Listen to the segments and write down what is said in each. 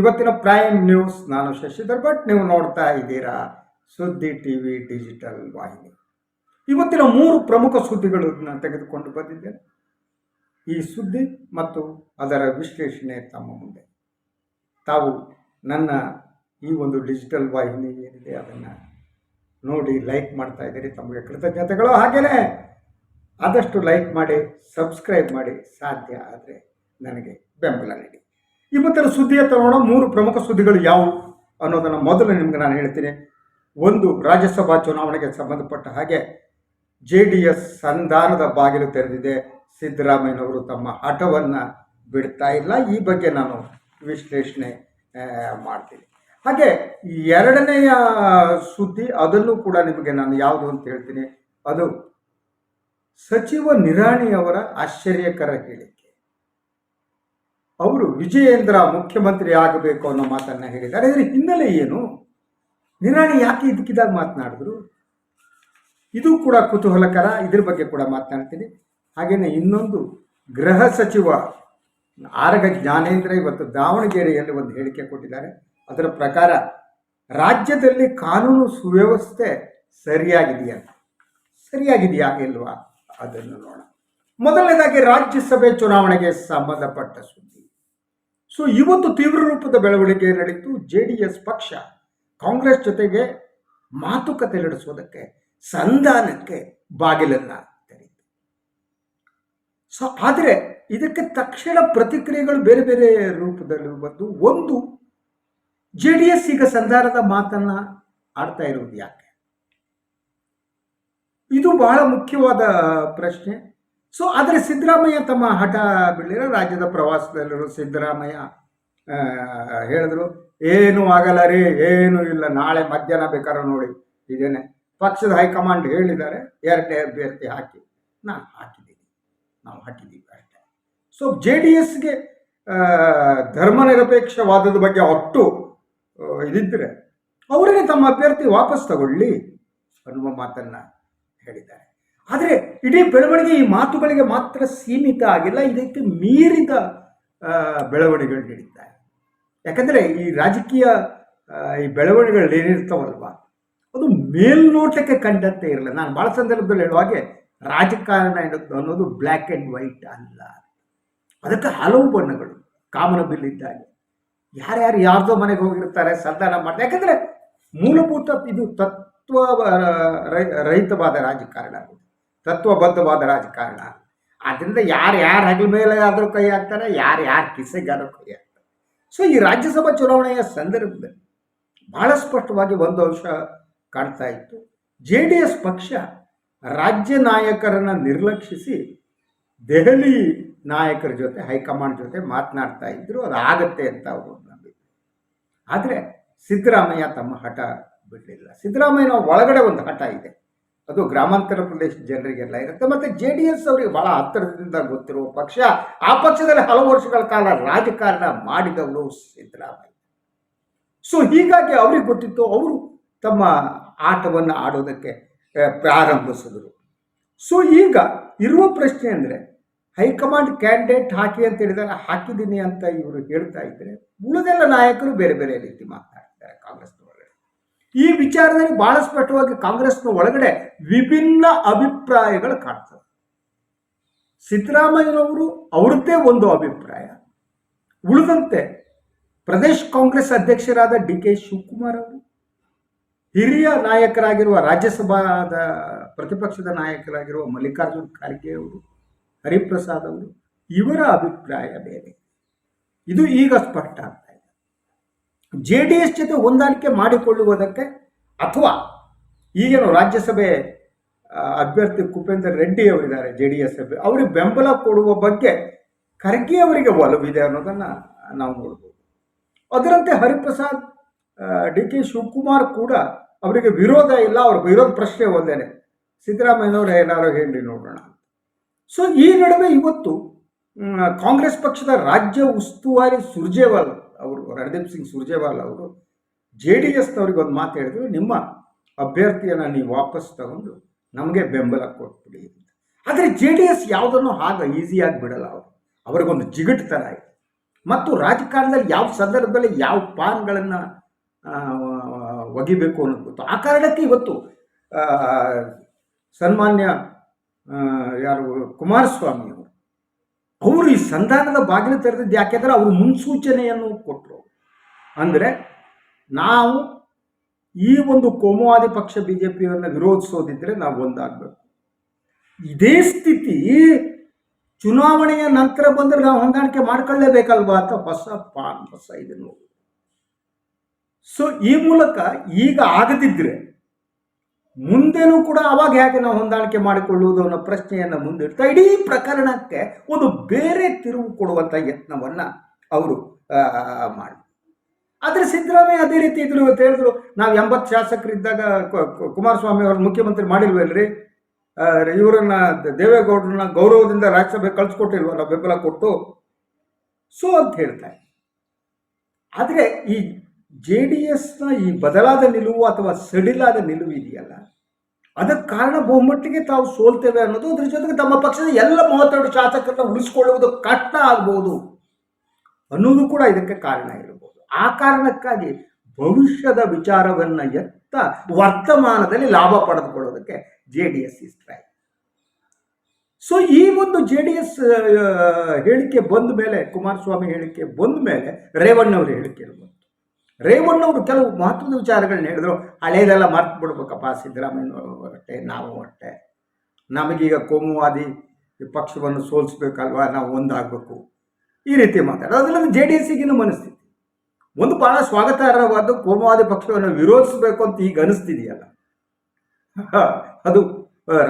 ಇವತ್ತಿನ prime news ನಾನು ಶಶಿಧರ್ ಭಟ್, ನೀವು ನೋಡ್ತಾ ಇದ್ದೀರಾ ಸುದ್ದಿ ಟಿ ವಿ ಡಿಜಿಟಲ್ ವಾಹಿನಿ. ಇವತ್ತಿನ ಮೂರು ಪ್ರಮುಖ ಸುದ್ದಿಗಳನ್ನು ತೆಗೆದುಕೊಂಡು ಬಂದಿದ್ದೇನೆ. ಈ ಸುದ್ದಿ ಮತ್ತು ಅದರ ವಿಶ್ಲೇಷಣೆ ತಮ್ಮ ಮುಂದೆ. ತಾವು ನನ್ನ ಈ ಒಂದು ಡಿಜಿಟಲ್ ವಾಹಿನಿ ಏನಿದೆ ಅದನ್ನು ನೋಡಿ ಲೈಕ್ ಮಾಡ್ತಾ ಇದ್ದೀರಿ. ತಮಗೆ ಕೃತಜ್ಞತೆಗಳು. ಹಾಗೆಯೇ ಆದಷ್ಟು ಲೈಕ್ ಮಾಡಿ ಸಬ್ಸ್ಕ್ರೈಬ್ ಮಾಡಿ ಸಾಧ್ಯ ಆದರೆ ನನಗೆ ಬೆಂಬಲ ನೀಡಿ. ಇವತ್ತಿನ ಸುದ್ದಿಯ ತರೋಣ ಮೂರು ಪ್ರಮುಖ ಸುದ್ದಿಗಳು ಯಾವುವು ಅನ್ನೋದನ್ನು ಮೊದಲು ನಿಮ್ಗೆ ನಾನು ಹೇಳ್ತೀನಿ. ಒಂದು, ರಾಜ್ಯಸಭಾ ಚುನಾವಣೆಗೆ ಸಂಬಂಧಪಟ್ಟ ಹಾಗೆ ಜೆ ಡಿ ಎಸ್ ಸಂಧಾನದ ಬಾಗಿಲು ತೆರೆದಿದೆ. ಸಿದ್ದರಾಮಯ್ಯನವರು ತಮ್ಮ ಹಠವನ್ನು ಬಿಡ್ತಾ ಇಲ್ಲ. ಈ ಬಗ್ಗೆ ನಾನು ವಿಶ್ಲೇಷಣೆ ಮಾಡ್ತೀನಿ. ಹಾಗೆ ಎರಡನೆಯ ಸುದ್ದಿ, ಅದನ್ನು ಕೂಡ ನಿಮಗೆ ನಾನು ಯಾವುದು ಅಂತ ಹೇಳ್ತೀನಿ. ಅದು ಸಚಿವ ನಿರಾಣಿಯವರ ಆಶ್ಚರ್ಯಕರ ಹೇಳಿಕೆ. ಅವರು ವಿಜಯೇಂದ್ರ ಮುಖ್ಯಮಂತ್ರಿ ಆಗಬೇಕು ಅನ್ನೋ ಮಾತನ್ನ ಹೇಳಿದ್ದಾರೆ. ಇದರ ಹಿನ್ನೆಲೆ ಏನು? ನಿರಾಣಿ ಯಾಕೆ ಇದಕ್ಕಿದಾಗ ಮಾತನಾಡಿದ್ರು? ಇದು ಕೂಡ ಕುತೂಹಲಕರ. ಇದ್ರ ಬಗ್ಗೆ ಕೂಡ ಮಾತನಾಡ್ತೀನಿ. ಹಾಗೆಯೇ ಇನ್ನೊಂದು ಗೃಹ ಸಚಿವ ಆರಗ ಜ್ಞಾನೇಂದ್ರ ಇವತ್ತು ದಾವಣಗೆರೆಯಲ್ಲಿ ಒಂದು ಹೇಳಿಕೆ ಕೊಟ್ಟಿದ್ದಾರೆ. ಅದರ ಪ್ರಕಾರ ರಾಜ್ಯದಲ್ಲಿ ಕಾನೂನು ಸುವ್ಯವಸ್ಥೆ ಸರಿಯಾಗಿದೆಯಾ? ಸರಿಯಾಗಿದೆಯಾ ಇಲ್ವಾ? ಅದನ್ನು ನೋಡೋಣ. ಮೊದಲನೇದಾಗಿ ರಾಜ್ಯಸಭೆ ಚುನಾವಣೆಗೆ ಸಂಬಂಧಪಟ್ಟ ಸುದ್ದಿ. ಸೊ ಇವತ್ತು ತೀವ್ರ ರೂಪದ ಬೆಳವಣಿಗೆ ನಡೀತು ಜೆ ಡಿ ಎಸ್ ಪಕ್ಷ ಕಾಂಗ್ರೆಸ್ ಜೊತೆಗೆ ಮಾತುಕತೆ ನಡೆಸೋದಕ್ಕೆ ಸಂಧಾನಕ್ಕೆ ಬಾಗಿಲನ್ನ ತೆರೀತು ಸೊ ಆದರೆ ಇದಕ್ಕೆ ತಕ್ಷಣ ಪ್ರತಿಕ್ರಿಯೆಗಳು ಬೇರೆ ಬೇರೆ ರೂಪದಲ್ಲಿ ಬಂದು ಒಂದು ಜೆ ಡಿ ಎಸ್ ಈಗ ಸಂಧಾನದ ಮಾತನ್ನ ಆಡ್ತಾ ಇರುವುದು ಯಾಕೆ? ಇದು ಬಹಳ ಮುಖ್ಯವಾದ ಪ್ರಶ್ನೆ. ಸೊ ಆದರೆ ಸಿದ್ದರಾಮಯ್ಯ ತಮ್ಮ ಹಠ ಬೀಳಿರ ರಾಜ್ಯದ ಪ್ರವಾಸದಲ್ಲಿರೋ ಸಿದ್ದರಾಮಯ್ಯ ಹೇಳಿದ್ರು, ಏನು ಆಗಲ್ಲ ರೀ, ಏನು ಇಲ್ಲ, ನಾಳೆ ಮಧ್ಯಾಹ್ನ ಬೇಕಾದ್ರೆ ನೋಡಿ, ಇದೇನೆ. ಪಕ್ಷದ ಹೈಕಮಾಂಡ್ ಹೇಳಿದ್ದಾರೆ ಎರಡನೇ ಅಭ್ಯರ್ಥಿ ಹಾಕಿ, ನಾನು ಹಾಕಿದ್ದೀನಿ, ನಾವು ಹಾಕಿದ್ದೀವಿ ಅಷ್ಟೇ ಸೊ ಜೆ ಡಿ ಎಸ್ಗೆ ಧರ್ಮನಿರಪೇಕ್ಷವಾದದ ಬಗ್ಗೆ ಒಟ್ಟು ಇದಿದ್ದರೆ ಅವರೇ ತಮ್ಮ ಅಭ್ಯರ್ಥಿ ವಾಪಸ್ ತಗೊಳ್ಳಿ ಅನ್ನುವ ಮಾತನ್ನು ಹೇಳಿದ್ದಾರೆ. ಆದರೆ ಇಡೀ ಬೆಳವಣಿಗೆ ಈ ಮಾತುಗಳಿಗೆ ಮಾತ್ರ ಸೀಮಿತ ಆಗಿಲ್ಲ ಇದಕ್ಕೆ ಮೀರಿದ ಬೆಳವಣಿಗೆಗಳು ನಡೀತಾ ಇದೆ ಯಾಕಂದರೆ ಈ ರಾಜಕೀಯ ಈ ಬೆಳವಣಿಗೆಗಳು ಏನಿರ್ತಾವಲ್ವ, ಅದು ಮೇಲ್ನೋಟಕ್ಕೆ ಕಂಡಂತೆ ಇರಲ್ಲ. ನಾನು ಭಾಳ ಸಂದರ್ಭದಲ್ಲಿ ಹೇಳುವ ಹಾಗೆ ರಾಜಕಾರಣ ಅನ್ನೋದು ಬ್ಲ್ಯಾಕ್ ಆ್ಯಂಡ್ ವೈಟ್ ಅಲ್ಲ. ಅದಕ್ಕೆ ಹಲವು ಬಣ್ಣಗಳು ಕಾಮನ ಇದ್ದಾಗೆ. ಯಾರ್ಯಾರು ಯಾರ್ದೋ ಮನೆಗೆ ಹೋಗಿರ್ತಾರೆ, ಸಂಧಾನ ಮಾಡ್ತಾರೆ. ಯಾಕಂದರೆ ಮೂಲಭೂತ ಇದು ತತ್ವ ರಹಿತವಾದ ರಾಜಕಾರಣ. ತತ್ವಬದ್ಧವಾದ ರಾಜಕಾರಣ. ಆದ್ದರಿಂದ ಯಾರು ಯಾರು ಹಗಲ ಮೇಲೆ ಆದರೂ ಕೈ ಹಾಕ್ತಾರೆ, ಯಾರು ಯಾರ ಕಿಸೆಗಾದರೂ ಕೈ ಹಾಕ್ತಾರೆ. ಸೊ ಈ ರಾಜ್ಯಸಭಾ ಚುನಾವಣೆಯ ಸಂದರ್ಭದಲ್ಲಿ ಬಹಳ ಸ್ಪಷ್ಟವಾಗಿ ಒಂದು ಅಂಶ ಕಾಣ್ತಾ ಇತ್ತು. ಜೆ ಡಿ ಎಸ್ ಪಕ್ಷ ರಾಜ್ಯ ನಾಯಕರನ್ನು ನಿರ್ಲಕ್ಷಿಸಿ ದೆಹಲಿ ನಾಯಕರ ಜೊತೆ, ಹೈಕಮಾಂಡ್ ಜೊತೆ ಮಾತನಾಡ್ತಾ ಇದ್ರು. ಅದು ಆಗತ್ತೆ ಅಂತ ಅವರು ನಂಬಿದ್ರು. ಆದರೆ ಸಿದ್ದರಾಮಯ್ಯ ತಮ್ಮ ಹಠ ಬಿಡಲಿಲ್ಲ. ಸಿದ್ದರಾಮಯ್ಯನ ಒಳಗಡೆ ಒಂದು ಹಠ ಇದೆ. ಅದು ಗ್ರಾಮಾಂತರ ಪ್ರದೇಶ ಜನರಿಗೆಲ್ಲ ಇರುತ್ತೆ. ಮತ್ತು ಜೆ ಡಿ ಎಸ್ ಅವರಿಗೆ ಬಹಳ ಹತ್ತಿರದಿಂದ ಗೊತ್ತಿರುವ ಪಕ್ಷ ಆ ಪಕ್ಷದಲ್ಲಿ ಹಲವು ವರ್ಷಗಳ ಕಾಲ ರಾಜಕಾರಣ ಮಾಡಿದವರು ಸಿದ್ದರಾಮಯ್ಯ. ಸೊ ಹೀಗಾಗಿ ಅವ್ರಿಗೆ ಗೊತ್ತಿತ್ತು ಅವರು ತಮ್ಮ ಆಟವನ್ನು ಆಡೋದಕ್ಕೆ ಪ್ರಾರಂಭಿಸಿದರು. ಸೊ ಈಗ ಇರುವ ಪ್ರಶ್ನೆ ಅಂದರೆ ಹೈಕಮಾಂಡ್ ಕ್ಯಾಂಡಿಡೇಟ್ ಹಾಕಿ ಅಂತ ಹೇಳಿದಾಗ ಹಾಕಿದ್ದೀನಿ ಅಂತ ಇವರು ಹೇಳ್ತಾ ಇದ್ದಾರೆ ಉಳಿದೆಲ್ಲ ನಾಯಕರು ಬೇರೆ ಬೇರೆ ರೀತಿ ಮಾತನಾಡ್ತಾರೆ ಒಳಗಡೆ ಈ ವಿಚಾರದಲ್ಲಿ ಬಹಳ ಸ್ಪಷ್ಟವಾಗಿ ಕಾಂಗ್ರೆಸ್ನ ಒಳಗಡೆ ವಿಭಿನ್ನ ಅಭಿಪ್ರಾಯಗಳು ಕಾಣ್ತವೆ. ಸಿದ್ದರಾಮಯ್ಯನವರು ಅವ್ರದ್ದೇ ಒಂದು ಅಭಿಪ್ರಾಯ. ಉಳಿದಂತೆ ಪ್ರದೇಶ್ ಕಾಂಗ್ರೆಸ್ ಅಧ್ಯಕ್ಷರಾದ ಡಿ ಕೆ ಶಿವಕುಮಾರ್ ಅವರು, ಹಿರಿಯ ನಾಯಕರಾಗಿರುವ ರಾಜ್ಯಸಭಾದ ಪ್ರತಿಪಕ್ಷದ ನಾಯಕರಾಗಿರುವ ಮಲ್ಲಿಕಾರ್ಜುನ್ ಖರ್ಗೆ ಅವರು, ಹರಿಪ್ರಸಾದ್ ಅವರು ಇವರ ಅಭಿಪ್ರಾಯ ಬೇರೆ. ಇದು ಈಗ ಸ್ಪಷ್ಟ ಜೆ ಡಿ ಎಸ್ ಜೊತೆ ಹೊಂದಾಣಿಕೆ ಮಾಡಿಕೊಳ್ಳುವುದಕ್ಕೆ ಅಥವಾ ಈಗೇನು ರಾಜ್ಯಸಭೆ ಅಭ್ಯರ್ಥಿ ಕುಪೇಂದ್ರ ರೆಡ್ಡಿ ಅವರಿದ್ದಾರೆ ಜೆ ಡಿ ಎಸ್ ಅವರಿಗೆ ಬೆಂಬಲ ಕೊಡುವ ಬಗ್ಗೆ ಖರ್ಗೆ ಅವರಿಗೆ ಒಲವಿದೆ ಅನ್ನೋದನ್ನು ನಾವು ನೋಡ್ಬೋದು. ಅದರಂತೆ ಹರಿಪ್ರಸಾದ್ ಡಿ ಕೆ ಶಿವಕುಮಾರ್ ಕೂಡ ಅವರಿಗೆ ವಿರೋಧ ಇಲ್ಲ, ಅವ್ರ ವಿರೋಧ ಪ್ರಶ್ನೆ ಒಂದೇನೆ. ಸಿದ್ದರಾಮಯ್ಯನವರು ಏನಾರು ಹೇಳಿ ನೋಡೋಣ ಸೊ ಈ ನಡುವೆ ಇವತ್ತು ಕಾಂಗ್ರೆಸ್ ಪಕ್ಷದ ರಾಜ್ಯ ಉಸ್ತುವಾರಿ ಸುರ್ಜೇವಾಲ್ ರಣದೀಪ್ ಸಿಂಗ್ ಸುರ್ಜೇವಾಲ್ ಅವರು ಜೆ ಡಿ ಎಸ್ನವ್ರಿಗೆ ಒಂದು ಮಾತು ಹೇಳಿದ್ರು, ನಿಮ್ಮ ಅಭ್ಯರ್ಥಿಯನ್ನು ನೀವು ವಾಪಸ್ ತಗೊಂಡು ನಮಗೆ ಬೆಂಬಲ ಕೊಟ್ಬಿಡಿ ಅಂತ. ಆದರೆ ಜೆ ಡಿ ಎಸ್ ಯಾವುದನ್ನು ಆಗ ಈಸಿಯಾಗಿ ಬಿಡಲ್ಲ ಅವರು. ಅವ್ರಿಗೊಂದು ಜಿಗಟುತನ ಇದೆ. ಮತ್ತು ರಾಜಕಾರಣದಲ್ಲಿ ಯಾವ ಸಂದರ್ಭದಲ್ಲಿ ಯಾವ ಪಾನ್ಗಳನ್ನು ಒಗಿಬೇಕು ಅನ್ನೋದು ಗೊತ್ತು. ಆ ಕಾರಣಕ್ಕೆ ಇವತ್ತು ಸನ್ಮಾನ್ಯ ಯಾರು, ಕುಮಾರಸ್ವಾಮಿ ಅವರು ಅವರು ಈ ಸಂಧಾನದ ಬಾಗಿಲು ತೆರೆದಿದ್ದು ಯಾಕೆಂದ್ರೆ ಅವರು ಮುನ್ಸೂಚನೆಯನ್ನು ಕೊಟ್ಟರು ಅಂದರೆ ನಾವು ಈ ಒಂದು ಕೋಮುವಾದಿ ಪಕ್ಷ ಬಿ ಜೆ ಪಿಯನ್ನು ವಿರೋಧಿಸೋದಿದ್ರೆ ನಾವು ಒಂದಾಗಬೇಕು. ಇದೇ ಸ್ಥಿತಿ ಚುನಾವಣೆಯ ನಂತರ ಬಂದರೆ ನಾವು ಹೊಂದಾಣಿಕೆ ಮಾಡ್ಕೊಳ್ಳೇಬೇಕಲ್ವಾ ಅಂತ ಹೊಸ ಪಾನ್ ಹೊಸ ಇದನ್ನು ಸೊ ಈ ಮೂಲಕ ಈಗ ಆಗದಿದ್ರೆ ಮುಂದೆನೂ ಕೂಡ ಅವಾಗ ಹೇಗೆ ನಾವು ಹೊಂದಾಣಿಕೆ ಮಾಡಿಕೊಳ್ಳುವುದು ಅನ್ನೋ ಪ್ರಶ್ನೆಯನ್ನು ಮುಂದಿಡ್ತಾ ಇಡೀ ಪ್ರಕರಣಕ್ಕೆ ಒಂದು ಬೇರೆ ತಿರುವು ಕೊಡುವಂಥ ಯತ್ನವನ್ನ ಅವರು ಮಾಡಿ. ಆದರೆ ಸಿದ್ದರಾಮಯ್ಯ ಅದೇ ರೀತಿ ಇದ್ರು ಇವತ್ತು ಹೇಳಿದ್ರು. ನಾವು ಎಂಬತ್ತು ಶಾಸಕರಿದ್ದಾಗ ಕುಮಾರಸ್ವಾಮಿ ಅವ್ರ ಮುಖ್ಯಮಂತ್ರಿ ಮಾಡಿಲ್ವಲ್ರಿ ಇವರನ್ನ ದೇವೇಗೌಡರನ್ನ ಗೌರವದಿಂದ ರಾಜ್ಯಸಭೆ ಕಳ್ಸಿಕೊಟ್ಟಿಲ್ವಲ್ಲ ಬೆಂಬಲ ಕೊಟ್ಟು ಸೊ ಅಂತ ಹೇಳ್ತಾರೆ. ಆದರೆ ಈ ಜೆ ಡಿ ಎಸ್ನ ಈ ಬದಲಾದ ನಿಲುವು ಅಥವಾ ಸಡಿಲಾದ ನಿಲುವು ಇದೆಯಲ್ಲ, ಅದಕ್ಕೆ ಕಾರಣ ಬಹುಮಟ್ಟಿಗೆ ತಾವು ಸೋಲ್ತೇವೆ ಅನ್ನೋದು ಅದ್ರ ಜೊತೆಗೆ ತಮ್ಮ ಪಕ್ಷದ ಎಲ್ಲ ಮೂವತ್ತೆರಡು ಶಾಸಕರನ್ನ ಉಳಿಸ್ಕೊಳ್ಳುವುದು ಕಷ್ಟ ಆಗ್ಬೋದು ಅನ್ನೋದು ಕೂಡ ಇದಕ್ಕೆ ಕಾರಣ ಇರಬಹುದು ಆ ಕಾರಣಕ್ಕಾಗಿ ಭವಿಷ್ಯದ ವಿಚಾರವನ್ನ ಎತ್ತ ವರ್ತಮಾನದಲ್ಲಿ ಲಾಭ ಪಡೆದುಕೊಳ್ಳೋದಕ್ಕೆ J D S is try so ಈ ಒಂದು ಜೆ ಡಿ ಎಸ್ ಹೇಳಿಕೆ ಬಂದ ಮೇಲೆ, ಕುಮಾರಸ್ವಾಮಿ ಹೇಳಿಕೆ ಬಂದ ಮೇಲೆ ರೇವಣ್ಣವ್ರ ಹೇಳಿಕೆ ರೇವಣ್ಣ ರೇವಣ್ಣವರು ಕೆಲವು ಮಹತ್ವದ ವಿಚಾರಗಳನ್ನ ಹೇಳಿದ್ರು. ಹಳೇದೆಲ್ಲ ಮರ್ತು ಬಿಡ್ಬೇಕಪ್ಪ ಸಿದ್ದರಾಮಯ್ಯನವರು ನಾವು ಹೊರಟೆ ನಮಗೀಗ ಕೋಮುವಾದಿ ಪಕ್ಷವನ್ನು ಸೋಲಿಸ್ಬೇಕಲ್ವಾ, ನಾವು ಒಂದಾಗಬೇಕು. ಈ ರೀತಿ ಮಾತಾಡೋದು ಅದರಲ್ಲಿ ಜೆ ಡಿ ಎಸ್ಸಿಗಿನ ಮನಸ್ಥಿತಿ. ಒಂದು ಬಹಳ ಸ್ವಾಗತಾರ್ಹವಾದ ಕೋಮುವಾದಿ ಪಕ್ಷವನ್ನು ವಿರೋಧಿಸಬೇಕು ಅಂತ ಈಗ ಅನಿಸ್ತಿದೆಯಲ್ಲ. ಅದು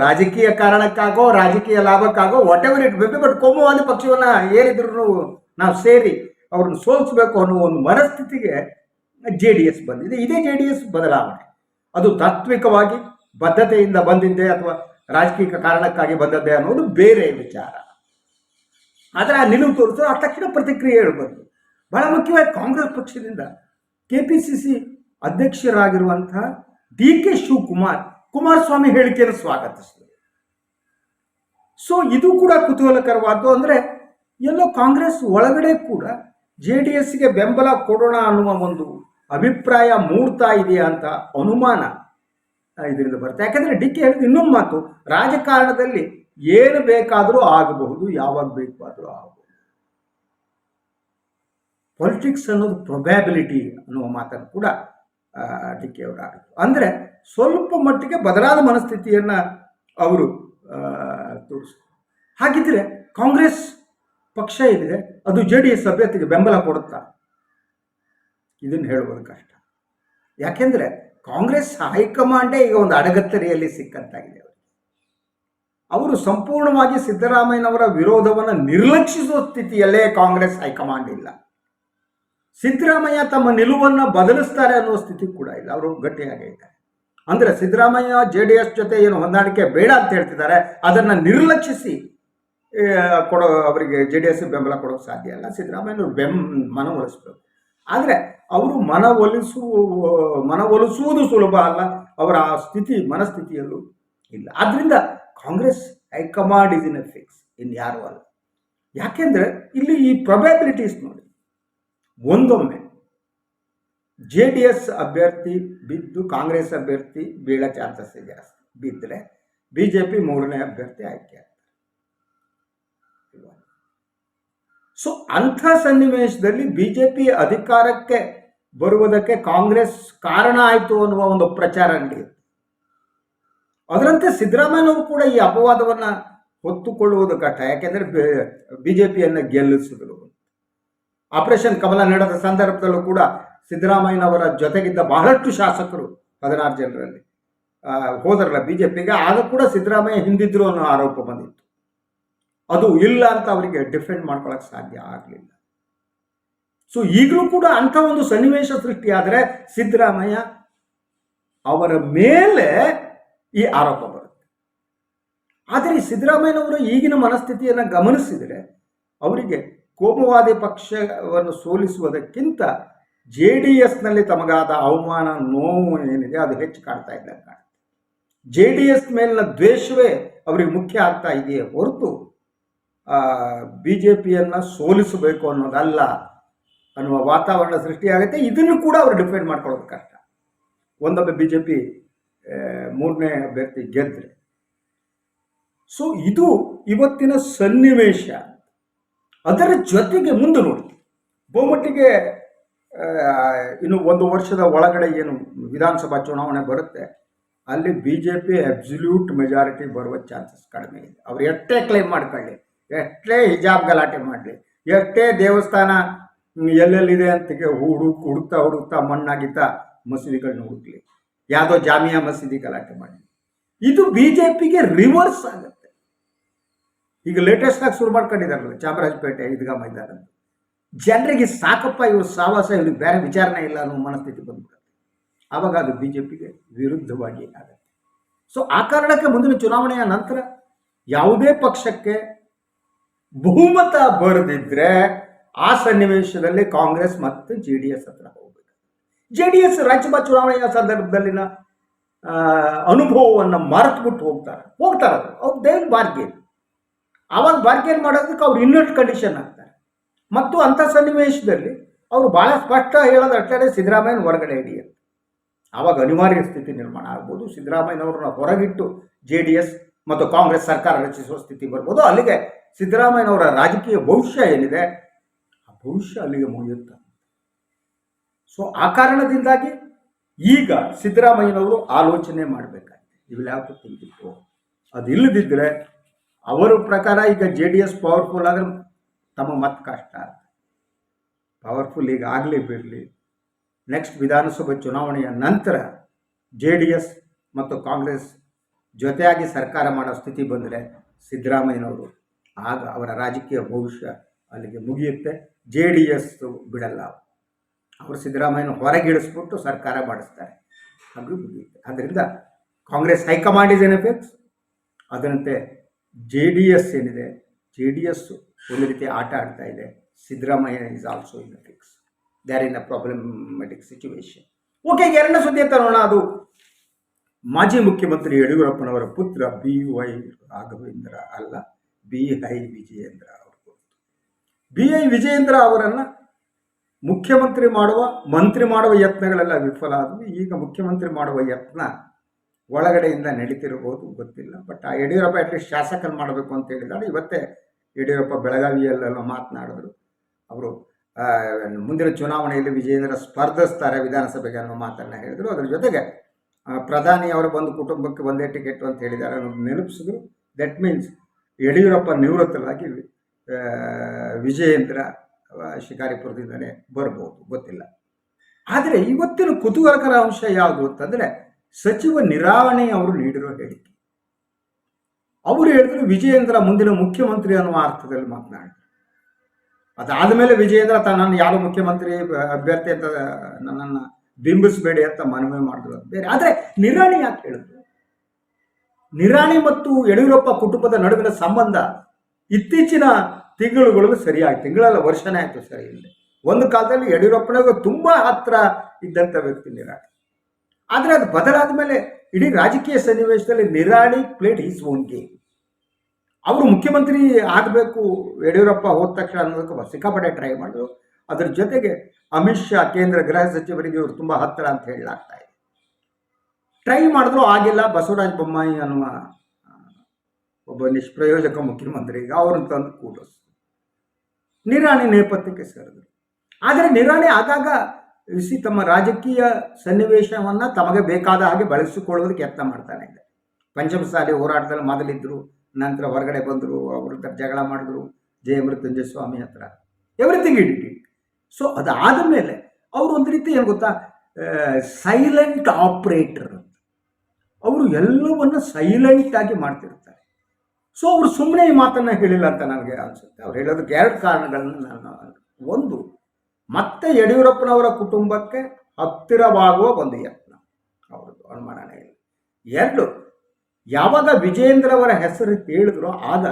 ರಾಜಕೀಯ ಕಾರಣಕ್ಕಾಗೋ, ರಾಜಕೀಯ ಲಾಭಕ್ಕಾಗೋ ವಾಟ್ ಎವರ್ ಇಟ್ ಬೇಕು ಬಟ್ ಕೋಮುವಾದಿ ಪಕ್ಷವನ್ನ ಏನಿದ್ರು ನಾವು ಸೇರಿ ಅವ್ರನ್ನ ಸೋಲಿಸಬೇಕು ಅನ್ನೋ ಒಂದು ಮನಸ್ಥಿತಿಗೆ ಜೆ ಡಿ ಎಸ್ ಬಂದಿದೆ. ಇದೇ ಜೆ ಡಿ ಎಸ್ ಬದಲಾವಣೆ. ಅದು ತಾತ್ವಿಕವಾಗಿ ಬದ್ಧತೆಯಿಂದ ಬಂದಿದೆ ಅಥವಾ ರಾಜಕೀಯ ಕಾರಣಕ್ಕಾಗಿ ಬಂದದ್ದೇ ಅನ್ನೋದು ಬೇರೆ ವಿಚಾರ. ಆದರೆ ಆ ನಿಲುವು ಆ ತಕ್ಷಣ ಪ್ರತಿಕ್ರಿಯೆ ಬಂತು ಬಹಳ ಮುಖ್ಯವಾಗಿ ಕಾಂಗ್ರೆಸ್ ಪಕ್ಷದಿಂದ ಕೆ ಪಿ ಸಿ ಸಿ ಅಧ್ಯಕ್ಷರಾಗಿರುವಂತಹ ಡಿ ಕೆ ಶಿವಕುಮಾರ್, ಕುಮಾರಸ್ವಾಮಿ ಹೇಳಿಕೆಯನ್ನು ಸ್ವಾಗತಿಸಿದರು ಸೊ ಇದು ಕೂಡ ಕುತೂಹಲಕರವಾದ್ದು ಅಂದರೆ ಎಲ್ಲೋ ಕಾಂಗ್ರೆಸ್ ಒಳಗಡೆ ಕೂಡ ಜೆ ಡಿ ಎಸ್ಗೆ ಬೆಂಬಲ ಕೊಡೋಣ ಅನ್ನುವ ಒಂದು ಅಭಿಪ್ರಾಯ ಮೂಡ್ತಾ ಇದೆಯಾ ಅಂತ ಅನುಮಾನ ಇದರಿಂದ ಬರುತ್ತೆ. ಯಾಕಂದ್ರೆ ಡಿ ಕೆ ಹೇಳಿದ ಇನ್ನೊಂದು ಮಾತು, ರಾಜಕಾರಣದಲ್ಲಿ ಏನು ಬೇಕಾದರೂ ಆಗಬಹುದು, ಯಾವಾಗ ಬೇಕಾದರೂ ಆಗಬಹುದು. ಪೊಲಿಟಿಕ್ಸ್ ಅನ್ನೋದು ಪ್ರೊಬ್ಯಾಬಿಲಿಟಿ ಅನ್ನುವ ಮಾತನ್ನು ಕೂಡ ಡಿ ಕೆ ಅವರು ಆಡಿದ್ರು ಅಂದರೆ ಸ್ವಲ್ಪ ಮಟ್ಟಿಗೆ ಬದಲಾದ ಮನಸ್ಥಿತಿಯನ್ನ ಅವರು ತೋರಿಸಿದ್ರು. ಹಾಗಿದ್ರೆ ಕಾಂಗ್ರೆಸ್ ಪಕ್ಷ ಇದೆ, ಅದು ಜೆ ಡಿ ಎಸ್ ಅಭ್ಯರ್ಥಿಗೆ ಬೆಂಬಲ ಕೊಡುತ್ತಾ? ಇದನ್ನು ಹೇಳುವುದು ಕಷ್ಟ. ಯಾಕೆಂದ್ರೆ ಕಾಂಗ್ರೆಸ್ ಹೈಕಮಾಂಡೇ ಈಗ ಒಂದು ಅಡಗತ್ತರಿಯಲ್ಲಿ ಸಿಕ್ಕಂತಾಗಿದೆ ಅವರು ಸಂಪೂರ್ಣವಾಗಿ ಸಿದ್ದರಾಮಯ್ಯನವರ ವಿರೋಧವನ್ನು ನಿರ್ಲಕ್ಷಿಸುವ ಸ್ಥಿತಿಯಲ್ಲೇ ಕಾಂಗ್ರೆಸ್ ಹೈಕಮಾಂಡ್ ಇಲ್ಲ. ಸಿದ್ದರಾಮಯ್ಯ ತಮ್ಮ ನಿಲುವನ್ನು ಬದಲಿಸ್ತಾರೆ ಅನ್ನೋ ಸ್ಥಿತಿ ಕೂಡ ಇಲ್ಲ. ಅವರು ಗಟ್ಟಿಯಾಗೇ ಇದ್ದಾರೆ. ಅಂದ್ರೆ ಸಿದ್ದರಾಮಯ್ಯ, ಜೆ ಡಿ ಎಸ್ ಜೊತೆ ಏನು ಹೊಂದಾಣಿಕೆ ಬೇಡ ಅಂತ ಹೇಳ್ತಿದ್ದಾರೆ. ಅದನ್ನು ನಿರ್ಲಕ್ಷಿಸಿ ಕೊಡೋ, ಅವರಿಗೆ ಜೆ ಡಿ ಎಸ್ ಬೆಂಬಲ ಕೊಡೋಕೆ ಸಾಧ್ಯ ಇಲ್ಲ. ಸಿದ್ದರಾಮಯ್ಯನವರು ಬೆಂ ಮನವೊಲಿಸಬೇಕು ಆದರೆ ಅವರು ಮನವೊಲಿಸು ಮನವೊಲಿಸುವುದು ಸುಲಭ ಅಲ್ಲ. ಅವರ ಆ ಸ್ಥಿತಿ, ಮನಸ್ಥಿತಿಯಲ್ಲೂ ಇಲ್ಲ. ಆದ್ದರಿಂದ Congress, high command is in a fix in ಯಾರು ಅಲ್ಲ. ಯಾಕೆಂದ್ರೆ ಇಲ್ಲಿ ಈ ಪ್ರೊಬ್ಯಾಬಿಲಿಟೀಸ್ ನೋಡಿ. ಒಂದೊಮ್ಮೆ ಜೆ ಡಿ ಎಸ್ ಅಭ್ಯರ್ಥಿ ಬಿದ್ದು ಕಾಂಗ್ರೆಸ್ ಅಭ್ಯರ್ಥಿ ಬೀಳೋ ಚಾನ್ಸಸ್ ಜಾಸ್ತಿ ಬಿದ್ದರೆ ಬಿ ಜೆ ಪಿ ಮೂರನೇ ಅಭ್ಯರ್ಥಿ ಆಯ್ಕೆ ಸೊ ಅಂಥ ಸನ್ನಿವೇಶದಲ್ಲಿ ಬಿ ಜೆ ಪಿ ಅಧಿಕಾರಕ್ಕೆ ಬರುವುದಕ್ಕೆ ಕಾಂಗ್ರೆಸ್ ಕಾರಣ ಆಯಿತು ಅನ್ನುವ ಒಂದು ಪ್ರಚಾರ ನಡೆಯುತ್ತೆ. ಅದರಂತೆ ಸಿದ್ದರಾಮಯ್ಯನವರು ಕೂಡ ಈ ಅಪವಾದವನ್ನ ಹೊತ್ತುಕೊಳ್ಳುವುದು ಕಷ್ಟ. ಯಾಕೆಂದ್ರೆ ಪಿಯನ್ನು ಗೆಲ್ಲಿಸಿದ್ರು. ಆಪರೇಷನ್ ಕಮಲ ನಡೆದ ಸಂದರ್ಭದಲ್ಲೂ ಕೂಡ ಸಿದ್ದರಾಮಯ್ಯನವರ ಜೊತೆಗಿದ್ದ ಬಹಳಷ್ಟು ಶಾಸಕರು ಹದಿನಾರು ಜನರಲ್ಲಿ ಹೋದರಲ್ಲ ಬಿ ಜೆ ಪಿಗೆ ಆಗ ಕೂಡ ಸಿದ್ದರಾಮಯ್ಯ ಹಿಂದಿದ್ರು ಅನ್ನೋ ಆರೋಪ ಬಂದಿತ್ತು. ಅದು ಇಲ್ಲ ಅಂತ ಅವರಿಗೆ ಡಿಫೆಂಡ್ ಮಾಡ್ಕೊಳಕ್ ಸಾಧ್ಯ ಆಗಲಿಲ್ಲ. ಸೊ ಈಗಲೂ ಕೂಡ ಅಂಥ ಒಂದು ಸನ್ನಿವೇಶ ಸೃಷ್ಟಿಯಾದರೆ ಸಿದ್ದರಾಮಯ್ಯ ಅವರ ಮೇಲೆ ಈ ಆರೋಪ ಬರುತ್ತೆ. ಆದರೆ ಸಿದ್ದರಾಮಯ್ಯನವರು ಈಗಿನ ಮನಸ್ಥಿತಿಯನ್ನು ಗಮನಿಸಿದರೆ ಅವರಿಗೆ ಕೋಮುವಾದಿ ಪಕ್ಷವನ್ನು ಸೋಲಿಸುವುದಕ್ಕಿಂತ ಜೆ ಡಿ ಎಸ್ನಲ್ಲಿ ತಮಗಾದ ಅವಮಾನ, ನೋವು ಏನಿದೆ ಅದು ಹೆಚ್ಚು ಕಾಣ್ತಾ ಇದ್ದಂಗೆ ಕಾಣುತ್ತೆ ಜೆ ಡಿ ಎಸ್ ಮೇಲಿನ ದ್ವೇಷವೇ ಅವರಿಗೆ ಮುಖ್ಯ ಆಗ್ತಾ ಇದೆಯೇ ಹೊರತು ಬಿ ಜೆ ಪಿಯನ್ನು ಸೋಲಿಸಬೇಕು ಅನ್ನೋದಲ್ಲ ಅನ್ನುವ ವಾತಾವರಣ ಸೃಷ್ಟಿಯಾಗುತ್ತೆ. ಇದನ್ನು ಕೂಡ ಅವರು ಡಿಫೆಂಡ್ ಮಾಡ್ಕೊಳ್ಳೋದು ಕಷ್ಟ. ಒಂದೊಮ್ಮೆ ಬಿ ಜೆ ಪಿ ಮೂರನೇ ಅಭ್ಯರ್ಥಿ ಗೆದ್ದರೆ ಸೊ ಇದು ಇವತ್ತಿನ ಸನ್ನಿವೇಶ. ಅದರ ಜೊತೆಗೆ ಮುಂದೆ ನೋಡಿ. ಬಹುಮಟ್ಟಿಗೆ ಇನ್ನು ಒಂದು ವರ್ಷದ ಒಳಗಡೆ ಏನು ವಿಧಾನಸಭಾ ಚುನಾವಣೆ ಬರುತ್ತೆ, ಅಲ್ಲಿ B J P absolute majority ಬರುವ ಚಾನ್ಸಸ್ ಕಡಿಮೆ ಇದೆ. ಅವ್ರು ಎಷ್ಟೇ ಕ್ಲೈಮ್ ಮಾಡ್ಕೊಳ್ಳಿ, ಎಷ್ಟೇ ಹಿಜಾಬ್ ಗಲಾಟೆ ಮಾಡಲಿ, ಎಷ್ಟೇ ದೇವಸ್ಥಾನ ಎಲ್ಲೆಲ್ಲಿದೆ ಅಂತ ಹುಡುಕ್ ಹುಡುಕ್ತಾ ಹುಡುಕ್ತಾ ಮಣ್ಣಾಗಿತ್ತ ಮಸೀದಿಗಳನ್ನ ಹುಡುಕ್ಲಿ. ಯಾವುದೋ ಜಾಮಿಯಾ ಮಸೀದಿ ಗಲಾಟೆ ಮಾಡಲಿ. ಇದು ಬಿ ಜೆ ಪಿಗೆ ರಿವರ್ಸ್ ಆಗುತ್ತೆ. ಈಗ ಲೇಟೆಸ್ಟ್ ಆಗಿ ಶುರು ಮಾಡ್ಕೊಂಡಿದ್ದಾರಲ್ಲ ಚಾಮರಾಜಪೇಟೆ ಈದ್ಗಾ ಮೈದಾನ ಜನರಿಗೆ ಸಾಕಪ್ಪ ಇವ್ರು ಸಾವಾಸ, ಇವ್ರಿಗೆ ಬೇರೆ ವಿಚಾರಣೆ ಇಲ್ಲ ಅನ್ನೋ ಮನಸ್ಥಿತಿ ಬಂದ್ಬಿಡುತ್ತೆ. ಆವಾಗ ಅದು ಬಿ ಜೆ ವಿರುದ್ಧವಾಗಿ ಆಗುತ್ತೆ. ಸೊ ಆ ಕಾರಣಕ್ಕೆ ಮುಂದಿನ ಚುನಾವಣೆಯ ನಂತರ ಯಾವುದೇ ಪಕ್ಷಕ್ಕೆ ಬಹುಮತ ಬರೆದಿದ್ರೆ ಆ ಸನ್ನಿವೇಶದಲ್ಲಿ ಕಾಂಗ್ರೆಸ್ ಮತ್ತು ಜೆ ಡಿ ಎಸ್ ಹತ್ರ ಹೋಗ್ಬೇಕು. ಜೆ ಡಿ ಎಸ್ ರಾಜ್ಯಸಭಾ ಚುನಾವಣೆಯ ಸಂದರ್ಭದಲ್ಲಿನ ಅನುಭವವನ್ನು ಅನುಭವವನ್ನು ಮರೆತುಬಿಟ್ಟು ಹೋಗ್ತಾರೆ. ಹೋಗ್ತಾರೆ ಅವ್ರು ದೇವ್ ಬಾರ್ಗೇನ್ ಆವಾಗ ಬಾರ್ಗೇನ್ ಮಾಡೋದಕ್ಕೆ ಅವ್ರು ಇನ್ನೊಂದು ಕಂಡೀಷನ್ ಆಗ್ತಾರೆ. ಮತ್ತು ಅಂಥ ಸನ್ನಿವೇಶದಲ್ಲಿ ಅವರು ಭಾಳ ಸ್ಪಷ್ಟ ಹೇಳೋದು ಅಷ್ಟೇ ಸಿದ್ದರಾಮಯ್ಯನ ಹೊರಗಡೆ ಇಡಿ ಅಂತ. ಆವಾಗ ಅನಿವಾರ್ಯ ಸ್ಥಿತಿ ನಿರ್ಮಾಣ ಆಗ್ಬೋದು. ಸಿದ್ದರಾಮಯ್ಯನವ್ರನ್ನ ಹೊರಗಿಟ್ಟು ಜೆ ಡಿ ಎಸ್ ಮತ್ತು ಕಾಂಗ್ರೆಸ್ ಸರ್ಕಾರ ರಚಿಸುವ ಸ್ಥಿತಿ ಬರ್ಬೋದು. ಅಲ್ಲಿಗೆ ಸಿದ್ದರಾಮಯ್ಯನವರ ರಾಜಕೀಯ ಭವಿಷ್ಯ ಏನಿದೆ? ಆ ಭವಿಷ್ಯ ಅಲ್ಲಿಗೆ ಮುಗಿಯುತ್ತೆ. ಸೊ ಆ ಕಾರಣದಿಂದಾಗಿ ಈಗ ಸಿದ್ದರಾಮಯ್ಯನವರು ಆಲೋಚನೆ ಮಾಡಬೇಕಾಗಿದೆ ಇವೆಲ್ಲ ಯಾವ ಅದು ಅದಿಲ್ಲದಿದ್ದರೆ ಅವರ ಪ್ರಕಾರ ಈಗ ಜೆ ಡಿ ಎಸ್ ಪವರ್ಫುಲ್ ಆದರೆ ತಮ್ಮ ಮತ ಕಷ್ಟ ಪವರ್ಫುಲ್ ಈಗ ಆಗಲಿ ಬಿಡಲಿ ನೆಕ್ಸ್ಟ್ ವಿಧಾನಸಭೆ ಚುನಾವಣೆಯ ನಂತರ ಜೆ ಡಿ ಎಸ್ ಮತ್ತು ಕಾಂಗ್ರೆಸ್ ಜೊತೆಯಾಗಿ ಸರ್ಕಾರ ಮಾಡೋ ಸ್ಥಿತಿ ಬಂದರೆ ಸಿದ್ದರಾಮಯ್ಯನವರು ಆಗ ಅವರ ರಾಜಕೀಯ ಭವಿಷ್ಯ ಅಲ್ಲಿಗೆ ಮುಗಿಯುತ್ತೆ. ಜೆ ಡಿ ಎಸ್ ಬಿಡಲ್ಲ. ಅವರು ಸಿದ್ದರಾಮಯ್ಯನ ಹೊರಗಿಳಿಸ್ಬಿಟ್ಟು ಸರ್ಕಾರ ಮಾಡಿಸ್ತಾರೆ. ಹಾಗೂ ಮುಗಿಯುತ್ತೆ. ಆದ್ದರಿಂದ Congress high command is in effects ಅದರಂತೆ ಜೆ ಡಿ ಎಸ್ ಏನಿದೆ? ಜೆ ಡಿ ಎಸ್ ಒಂದು ರೀತಿ ಆಟ ಆಡ್ತಾ ಇದೆ. Siddaramaiah is also in fix they are in a problematic situation okay ಎರಡನೇ ಸುದ್ದಿ ಅಂತ ನೋಡೋಣ. ಅದು ಮಾಜಿ ಮುಖ್ಯಮಂತ್ರಿ ಯಡಿಯೂರಪ್ಪನವರ ಪುತ್ರ ಬಿ ವೈ ರಾಘವೇಂದ್ರ ಅಲ್ಲ, ಬಿ ಐ ವಿಜಯೇಂದ್ರ ಅವರು ಬಿ ಐ ವಿಜಯೇಂದ್ರ ಅವರನ್ನು ಮುಖ್ಯಮಂತ್ರಿ ಮಾಡುವ, ಮಂತ್ರಿ ಮಾಡುವ ಯತ್ನಗಳೆಲ್ಲ ವಿಫಲ ಆದವು. ಈಗ ಮುಖ್ಯಮಂತ್ರಿ ಮಾಡುವ ಯತ್ನ ಒಳಗಡೆಯಿಂದ ನಡೀತಿರ್ಬೋದು, ಗೊತ್ತಿಲ್ಲ. ಬಟ್ ಆ ಯಡಿಯೂರಪ್ಪ ಅಟ್ಲೀಸ್ಟ್ ಶಾಸಕನ ಮಾಡಬೇಕು ಅಂತ ಹೇಳಿದ್ದಾರೆ ಇವತ್ತೇ ಯಡಿಯೂರಪ್ಪ ಬೆಳಗಾವಿಯಲ್ಲೆಲ್ಲ ಮಾತನಾಡಿದ್ರು. ಅವರು ಮುಂದಿನ ಚುನಾವಣೆಯಲ್ಲಿ ವಿಜಯೇಂದ್ರ ಸ್ಪರ್ಧಿಸ್ತಾರೆ ವಿಧಾನಸಭೆಗೆ ಅನ್ನೋ ಮಾತನ್ನು ಹೇಳಿದರು. ಅದರ ಜೊತೆಗೆ ಪ್ರಧಾನಿ ಅವರು ಬಂದು ಕುಟುಂಬಕ್ಕೆ ಒಂದೇ ಟಿಕೆಟ್ ಅಂತ ಹೇಳಿದ್ದಾರೆ ಅನ್ನೋದು ನೆನಪಿಸಿದ್ರು. ದಟ್ ಮೀನ್ಸ್ ಯಡಿಯೂರಪ್ಪ ನಿವೃತ್ತರಾಗಿ ವಿಜಯೇಂದ್ರ ಶಿಕಾರಿಪುರದಿಂದಲೇ ಬರ್ಬೋದು. ಗೊತ್ತಿಲ್ಲ. ಆದರೆ ಇವತ್ತಿನ ಕುತೂಹಲಕರ ಅಂಶ ಯಾವುದು ಅಂತಂದರೆ ಸಚಿವ ನಿರಾವಣೆ ಅವರು ನೀಡಿರೋ ಹೇಳಿಕೆ. ಅವರು ಹೇಳಿದ್ರು ವಿಜಯೇಂದ್ರ ಮುಂದಿನ ಮುಖ್ಯಮಂತ್ರಿ ಅನ್ನುವ ಅರ್ಥದಲ್ಲಿ ಮಾತನಾಡಿದ್ರು. ಅದಾದ ಮೇಲೆ ವಿಜಯೇಂದ್ರ ತನ್ನನ್ನು ಯಾರು ಮುಖ್ಯಮಂತ್ರಿ ಅಭ್ಯರ್ಥಿ ಅಂತ ನನ್ನನ್ನು ಬಿಂಬಿಸಬೇಡಿ ಅಂತ ಮನವಿ ಮಾಡಿದ್ರು ಬೇರೆ ಆದರೆ ನಿರಾಣಿ ಯಾಕೆ ಹೇಳಿದ್ರು? ನಿರಾಣಿ ಮತ್ತು ಯಡಿಯೂರಪ್ಪ ಕುಟುಂಬದ ನಡುವಿನ ಸಂಬಂಧ ಇತ್ತೀಚಿನ ತಿಂಗಳುಗಳು ಸರಿಯಾಗಿ ತಿಂಗಳಲ್ಲ ವರ್ಷನೇ ಆಯಿತು ಸರಿ. ಒಂದು ಕಾಲದಲ್ಲಿ ಯಡಿಯೂರಪ್ಪನಿಗೆ ತುಂಬ ಹತ್ರ ಇದ್ದಂಥ ವ್ಯಕ್ತಿ ನಿರಾಣಿ. ಆದರೆ ಅದು ಬದಲಾದ ಮೇಲೆ ಇಡೀ ರಾಜಕೀಯ ಸನ್ನಿವೇಶದಲ್ಲಿ Nirani played his own game ಅವರು ಮುಖ್ಯಮಂತ್ರಿ ಆಗಬೇಕು, ಯಡಿಯೂರಪ್ಪ ಹೋದ ತಕ್ಷಣ ಅನ್ನೋದಕ್ಕೆ ಸಿಕ್ಕಾಪಟ್ಟೆ ಟ್ರೈ ಮಾಡಿದ್ರು. ಅದರ ಜೊತೆಗೆ ಅಮಿತ್ ಶಾ, ಕೇಂದ್ರ ಗೃಹ ಸಚಿವರಿಗೆ ಇವರು ತುಂಬ ಹತ್ತಿರ ಅಂತ ಹೇಳಲಾಗ್ತಾ ಇದೆ. ಟ್ರೈ ಮಾಡಿದ್ರು, ಆಗಿಲ್ಲ. ಬಸವರಾಜ ಬೊಮ್ಮಾಯಿ ಅನ್ನುವ ಒಬ್ಬ ನಿಷ್ಪ್ರಯೋಜಕ ಈಗ ಅವ್ರನ್ನ ತಂದು ಕೂಡಿಸ್ ನಿರಾಣಿ ನೇಪಥ್ಯಕ್ಕೆ ಸೇರಿದ್ರು. ಆದರೆ ನಿರಾಣಿ ಆದಾಗ ಇಸಿ ತಮ್ಮ ರಾಜಕೀಯ ಸನ್ನಿವೇಶವನ್ನು ತಮಗೆ ಬೇಕಾದ ಹಾಗೆ ಬಳಸಿಕೊಳ್ಳೋದಕ್ಕೆ ಯತ್ನ ಮಾಡ್ತಾನೆ ಇದೆ. ಪಂಚಮಸಾಲಿ ಹೋರಾಟದಲ್ಲಿ ಮೊದಲಿದ್ದರು ನಂತರ ಹೊರಗಡೆ ಬಂದರು, ಅವ್ರ ಹತ್ರ ಜಗಳ ಮಾಡಿದ್ರು, ಜಯ ಸ್ವಾಮಿ ಹತ್ರ. ಎವ್ರಿಥಿಂಗ್ ಇಟ್ ಸೊ ಅದಾದ ಮೇಲೆ ಅವರು ಒಂದು ರೀತಿ ಏನು ಗೊತ್ತಾ ಸೈಲೆಂಟ್ ಆಪ್ರೇಟರ್ ಅವರು ಎಲ್ಲವನ್ನು ಸೈಲೆಂಟ್ ಆಗಿ ಮಾಡ್ತಿರ್ತಾರೆ. ಸೊ ಅವರು ಸುಮ್ಮನೆ ಈ ಮಾತನ್ನು ಹೇಳಿಲ್ಲ ಅಂತ ನನಗೆ ಅನಿಸುತ್ತೆ. ಅವ್ರು ಹೇಳೋದಕ್ಕೆ ಎರಡು ಕಾರಣಗಳನ್ನು ನಾನು ಒಂದು ಮತ್ತೆ ಯಡಿಯೂರಪ್ಪನವರ ಕುಟುಂಬಕ್ಕೆ ಹತ್ತಿರವಾಗುವ ಒಂದು ಯತ್ನ. ಅವ್ರದ್ದು ಅನುಮಾನ ಇಲ್ಲ. ಎರಡು, ಯಾವಾಗ ವಿಜೇಂದ್ರ ಅವರ ಹೆಸರು ಹೇಳಿದ್ರೋ ಆಗ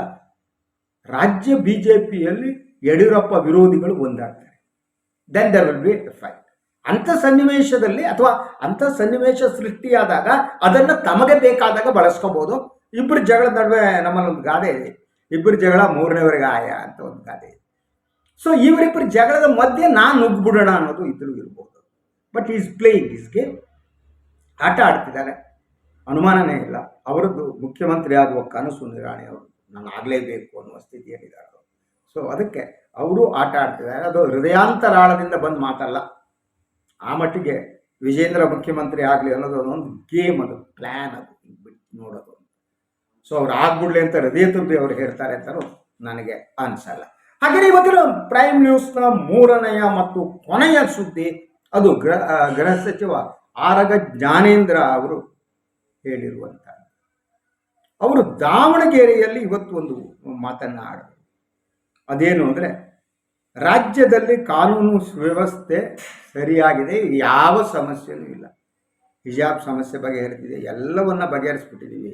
ರಾಜ್ಯ ಬಿ ಜೆ ಪಿಯಲ್ಲಿ ಯಡಿಯೂರಪ್ಪ ವಿರೋಧಿಗಳು ಒಂದಾಗ್ತಾರೆ. Then there will be fight ಅಂಥ ಸನ್ನಿವೇಶದಲ್ಲಿ ಅಥವಾ ಅಂಥ ಸನ್ನಿವೇಶ ಸೃಷ್ಟಿಯಾದಾಗ ಅದನ್ನು ತಮಗೆ ಬೇಕಾದಾಗ ಬಳಸ್ಕೋಬೋದು. ಇಬ್ಬರು ಜಗಳ ನಡುವೆ ನಮ್ಮಲ್ಲಿ ಒಂದು ಗಾದೆ ಇದೆ. ಇಬ್ಬರು ಜಗಳ ಮೂರನೇವರೆಗೆ ಆಯ ಅಂತ ಒಂದು ಗಾದೆ ಇದೆ. ಸೊ ಇವರಿಬ್ಬರ ಜಗಳದ ಮಧ್ಯೆ ನಾನು ನುಗ್ಗಿಬಿಡೋಣ ಅನ್ನೋದು ಇದ್ರೂ ಇರ್ಬೋದು. But is playing his game ಆಟ ಆಡ್ತಿದ್ದಾರೆ. ಅನುಮಾನನೇ ಇಲ್ಲ. ಅವರದ್ದು ಮುಖ್ಯಮಂತ್ರಿ ಆಗುವ ಕನಸು ನಿರಾಣಿ ಅವರು. ನಾನು ಆಗಲೇಬೇಕು ಅನ್ನುವ ಸ್ಥಿತಿಯಲ್ಲಿದ್ದಾರೆ ಸೊ ಅದಕ್ಕೆ ಅವರು ಆಟ ಆಡ್ತಿದ್ದಾರೆ. ಅದು ಹೃದಯಾಂತರಾಳದಿಂದ ಬಂದು ಮಾತಲ್ಲ. ಆ ಮಟ್ಟಿಗೆ ವಿಜೇಂದ್ರ ಮುಖ್ಯಮಂತ್ರಿ ಆಗಲಿ ಅನ್ನೋದು ಒಂದು ಗೇಮ್ ಅದು ಪ್ಲ್ಯಾನ್ ಅದು. ನೋಡೋದು. ಸೊ ಅವ್ರು ಆಗ್ಬಿಡ್ಲಿ ಅಂತ ಹೃದಯ ತುಂಬಿ ಅವ್ರು ಹೇಳ್ತಾರೆ ಅಂತಲೂ ನನಗೆ ಅನ್ಸಲ್ಲ. ಹಾಗೆಯೇ ಇವತ್ತಿನ ಪ್ರೈಮ್ ನ್ಯೂಸ್ನ ಮೂರನೆಯ ಮತ್ತು ಕೊನೆಯ ಸುದ್ದಿ, ಅದು ಗೃಹ ಗೃಹ ಸಚಿವ ಆರಗ ಜ್ಞಾನೇಂದ್ರ ಅವರು ಹೇಳಿರುವಂಥ ಅವರು ದಾವಣಗೆರೆಯಲ್ಲಿ ಇವತ್ತು ಒಂದು ಮಾತನ್ನ ಅದೇನು ಅಂದರೆ, ರಾಜ್ಯದಲ್ಲಿ ಕಾನೂನು ಸುವ್ಯವಸ್ಥೆ ಸರಿಯಾಗಿದೆ, ಯಾವ ಸಮಸ್ಯೆನೂ ಇಲ್ಲ. ಹಿಜಾಬ್ ಸಮಸ್ಯೆ ಬಗೆಹರಿದಿದೆ, ಎಲ್ಲವನ್ನ ಬಗೆಹರಿಸ್ಬಿಟ್ಟಿದ್ದೀವಿ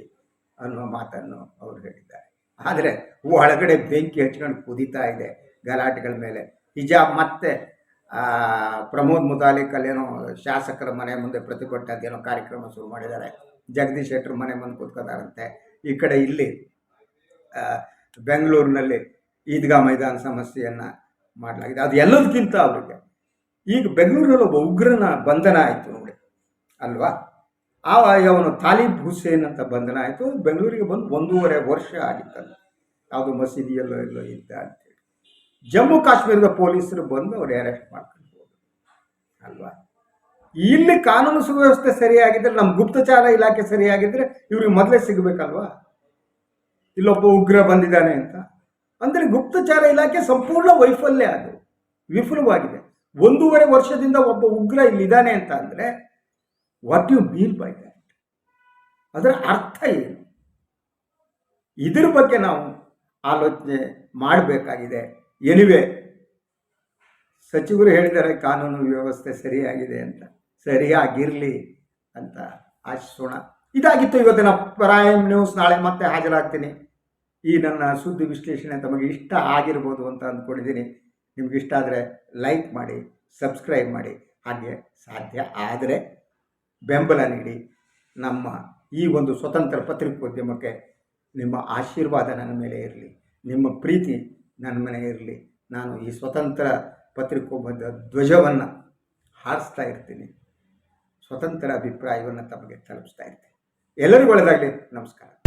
ಅನ್ನುವ ಮಾತನ್ನು ಅವರು ಹೇಳಿದ್ದಾರೆ. ಆದರೆ ಒಳಗಡೆ ಬೆಂಕಿ ಹಚ್ಕೊಂಡು ಕುದೀತಾ ಇದೆ ಗಲಾಟೆಗಳ ಮೇಲೆ. ಹಿಜಾಬ್ ಮತ್ತೆ ಪ್ರಮೋದ್ ಮುತಾಲಿಕ್ ಅಲ್ಲೇನೋ ಶಾಸಕರ ಮನೆ ಮುಂದೆ ಪ್ರತಿಭಟನೆದೇನೋ ಕಾರ್ಯಕ್ರಮ ಶುರು ಮಾಡಿದ್ದಾರೆ. ಜಗದೀಶ್ ಶೆಟ್ಟರ್ ಮನೆ ಮುಂದೆ ಕೂತ್ಕೋತಾರಂತೆ ಈ ಕಡೆ ಇಲ್ಲಿ ಬೆಂಗಳೂರಿನಲ್ಲಿ ಈದ್ಗಾ ಮೈದಾನ ಸಮಸ್ಯೆಯನ್ನು ಮಾಡಲಾಗಿದೆ. ಅದು ಎಲ್ಲದಕ್ಕಿಂತ ಅವರಿಗೆ. ಈಗ ಬೆಂಗಳೂರಲ್ಲಿ ಒಬ್ಬ ಉಗ್ರನ ಬಂಧನ ಆಯಿತು ನೋಡಿ. ಅಲ್ವಾ? ಆ ಅವನು ತಾಲಿಬ್ ಹುಸೇನ್ ಅಂತ ಬಂಧನ ಆಯಿತು. ಬೆಂಗಳೂರಿಗೆ ಬಂದು ಒಂದೂವರೆ ವರ್ಷ ಆಗಿತ್ತಲ್ಲ. ಯಾವುದು ಮಸೀದಿಯಲ್ಲೋ ಇಲ್ಲೋ ಇದ್ದ ಅಂತೇಳಿ. ಜಮ್ಮು ಕಾಶ್ಮೀರದ ಪೊಲೀಸರು ಬಂದು ಅವ್ರು ಅರೆಸ್ಟ್ ಮಾಡ್ಕೊಂಡು ಹೋದರು. ಅಲ್ವಾ? ಇಲ್ಲಿ ಕಾನೂನು ಸುವ್ಯವಸ್ಥೆ ಸರಿಯಾಗಿದ್ದರೆ ನಮ್ಮ ಗುಪ್ತಚಾರ ಇಲಾಖೆ ಸರಿಯಾಗಿದ್ದರೆ ಇವ್ರಿಗೆ ಮೊದಲೇ ಸಿಗಬೇಕಲ್ವಾ? ಇಲ್ಲೊಬ್ಬ ಉಗ್ರ ಬಂದಿದ್ದಾನೆ ಅಂತ. ಅಂದರೆ ಗುಪ್ತಚಾರ ಇಲಾಖೆ ಸಂಪೂರ್ಣ ವೈಫಲ್ಯ ಅದು. ವಿಫಲವಾಗಿದೆ. ಒಂದೂವರೆ ವರ್ಷದಿಂದ ಒಬ್ಬ ಉಗ್ರ ಇಲ್ಲಿದ್ದಾನೆ ಅಂತ ಅಂದರೆ what you mean by that ಅದರ ಅರ್ಥ ಏನು? ಇದ್ರ ಬಗ್ಗೆ ನಾವು ಆಲೋಚನೆ ಮಾಡಬೇಕಾಗಿದೆ. ಎನಿವೆ ಸಚಿವರು ಹೇಳಿದ್ದಾರೆ, ಕಾನೂನು ವ್ಯವಸ್ಥೆ ಸರಿಯಾಗಿದೆ ಅಂತ. ಸರಿಯಾಗಿರಲಿ ಅಂತ ಆಶಿಸೋಣ. ಇದಾಗಿತ್ತು ಇವತ್ತಿನ ಪ್ರೈಮ್ ನ್ಯೂಸ್ ನಾಳೆ ಮತ್ತೆ ಹಾಜರಾಗ್ತೀನಿ. ಈ ನನ್ನ ಸುದ್ದಿ ವಿಶ್ಲೇಷಣೆ ತಮಗೆ ಇಷ್ಟ ಆಗಿರ್ಬೋದು ಅಂತ ಅಂದ್ಕೊಂಡಿದ್ದೀನಿ. ನಿಮ್ಗೆ ಇಷ್ಟ ಆದರೆ ಲೈಕ್ ಮಾಡಿ ಸಬ್ಸ್ಕ್ರೈಬ್ ಮಾಡಿ. ಹಾಗೆ ಸಾಧ್ಯ ಆದರೆ ಬೆಂಬಲ ನೀಡಿ ನಮ್ಮ ಈ ಒಂದು ಸ್ವತಂತ್ರ ಪತ್ರಿಕೋದ್ಯಮಕ್ಕೆ ನಿಮ್ಮ ಆಶೀರ್ವಾದ ನನ್ನ ಮೇಲೆ ಇರಲಿ, ನಿಮ್ಮ ಪ್ರೀತಿ ನನ್ನ ಮೇಲೆ ಇರಲಿ. ನಾನು ಈ ಸ್ವತಂತ್ರ ಪತ್ರಿಕೋದ್ಯಮದ ಧ್ವಜವನ್ನು ಹಾರಿಸ್ತಾ ಇರ್ತೀನಿ. ಸ್ವತಂತ್ರ ಅಭಿಪ್ರಾಯವನ್ನು ತಮಗೆ ತಲುಪಿಸ್ತಾ ಇರ್ತೀನಿ. ಎಲ್ಲರಿಗೂ ಒಳ್ಳೆಯದಾಗಲಿ ನಮಸ್ಕಾರ.